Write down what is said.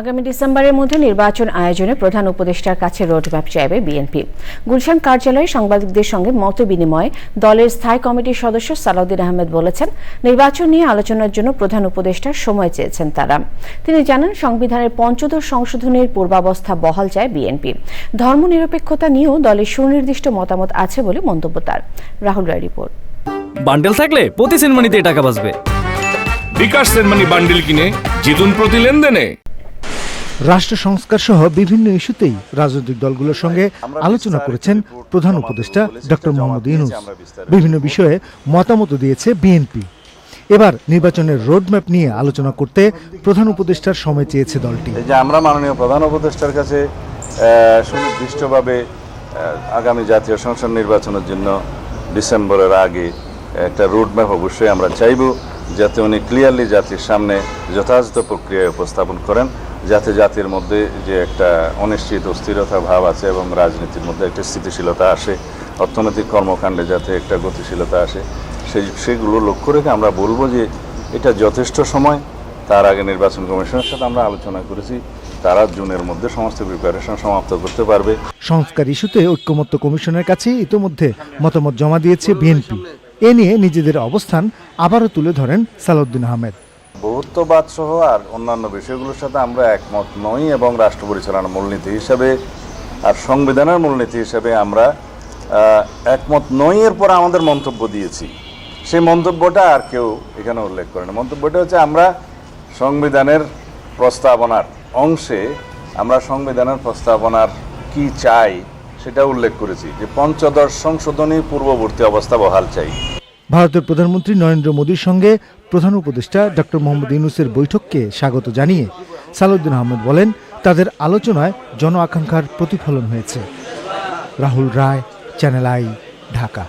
আগামী ডিসেম্বরের মধ্যে নির্বাচন আয়োজনে প্রধান উপদেষ্টার কাছে রোডম্যাপ চাইবে বিএনপি। গুলশান কার্যালয়ে সাংবাদিকদের সঙ্গে মত বিনিময়ে দলের স্থায়ী কমিটির সদস্য সালাউদ্দিন আহমেদ বলেছেন নির্বাচন নিয়ে আলোচনার জন্য প্রধান উপদেষ্টার সময় চেয়েছেন তারা। তিনি জানান সংবিধানের পঞ্চদশ সংশোধনের পূর্বাবস্থা বহাল চায় বিএনপি। ধর্মনিরপেক্ষতা নিয়েও দলের সুনির্দিষ্ট মতামত আছে বলে মন্তব্য তার। রাহুল রায় রিপোর্ট। বান্ডেল থাকলে প্রতি সেনমানিতে টাকা বাঁচবে। বিকাশ সেনমানি বান্ডিল কিনে জিতুন প্রতি লেনদেনে। রাষ্ট্র সংস্কার সহ বিভিন্ন ইস্যুতেই রাজনৈতিক দলগুলোর সঙ্গে আলোচনা করেছেন প্রধান উপদেষ্টা ডক্টর মোহাম্মদ ইউনুস। বিভিন্ন বিষয়ে মতামত দিয়েছে বিএনপি। এবার নির্বাচনের রোডম্যাপ নিয়ে আলোচনা করতে প্রধান উপদেষ্টার সময় চেয়েছে দলটি। যে আমরা মাননীয় প্রধান উপদেষ্টার কাছে সুনির্দিষ্টভাবে আগামী জাতীয় সংসদ নির্বাচনের জন্য ডিসেম্বরের আগে একটা রোডম্যাপ অবশ্যই আমরা চাইব। যাতে উনি ক্লিয়ারলি জাতির সামনে যথাযথ প্রক্রিয়ায় উপস্থাপন করেন, যাতে জাতির মধ্যে যে একটা অনিশ্চিত অস্থিরতা ভাব আছে এবং রাজনীতির মধ্যে একটা স্থিতিশীলতা আসে, অর্থনৈতিক কর্মকাণ্ডে যাতে একটা গতিশীলতা আসে, সেই, সেগুলো লক্ষ্য রেখে আমরা বলব যে এটা যথেষ্ট সময়। তার আগে নির্বাচন কমিশনের সাথে আমরা আলোচনা করেছি। তারা জুনের মধ্যে সমস্ত প্রিপারেশন সমাপ্ত করতে পারবে। সংস্কার ইস্যুতে ঐক্যমত্য কমিশনের কাছে ইতোমধ্যে মতামত জমা দিয়েছে বিএনপি। এ নিয়ে নিজেদের অবস্থান আবারও তুলে ধরেন সালাউদ্দিন আহমেদ। বহুত্ববাদ সহ আর অন্যান্য বিষয়গুলোর সাথে আমরা একমত নই এবং রাষ্ট্র পরিচালনার মূলনীতি হিসাবে আর সংবিধানের মূলনীতি হিসাবে আমরা একমত নই এর পর আমাদের মন্তব্য দিয়েছি। সেই মন্তব্যটা আর কেউ এখানে উল্লেখ করেন মন্তব্যটা হচ্ছে আমরা সংবিধানের প্রস্তাবনার অংশে আমরা সংবিধানের প্রস্তাবনার কি চাই সেটা উল্লেখ করেছি যে পঞ্চদশ সংশোধনী পূর্ববর্তী অবস্থা বহাল চাই। ভারতের প্রধানমন্ত্রী নরেন্দ্র মোদীর সঙ্গে প্রধান উপদেষ্টা ডক্টর মোহাম্মদ ইউনুসের বৈঠককে স্বাগত জানিয়ে সালাউদ্দিন আহমেদ বলেন, তাদের আলোচনায় জন আকাঙ্ক্ষার প্রতিফলন হয়েছে। Rahul Roy, channel I, Dhaka.